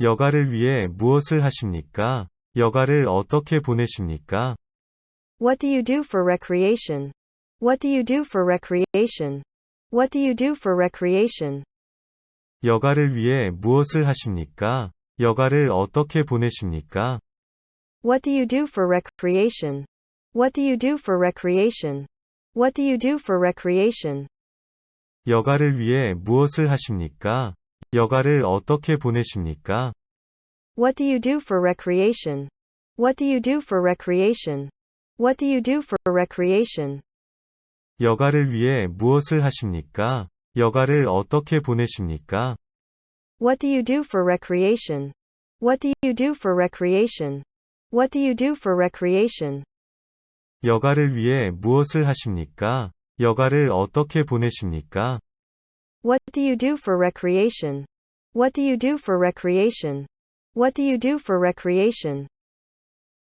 여가를 위해 무엇을 하십니까? 여가를 어떻게 보내십니까? What do you do for recreation? What do you do for recreation? What do you do for recreation? 여가를 위해 무엇을 하십니까? 여가를 어떻게 보내십니까? What do you do for recreation? What do you do for recreation? What do you do for recreation? 여가를 위해 무엇을 하십니까? 여가를 어떻게 보내십니까? What do you do for recreation? What do you do for recreation? What do you do for recreation? 여가를 위해 무엇을 하십니까? 여가를 어떻게 보내십니까? What do you do for recreation? What do you do for recreation? What do you do for recreation? 여가를 위해 무엇을 하십니까? 여가를 어떻게 보내십니까? What do you do for recreation? What do you do for recreation? What do you do for recreation?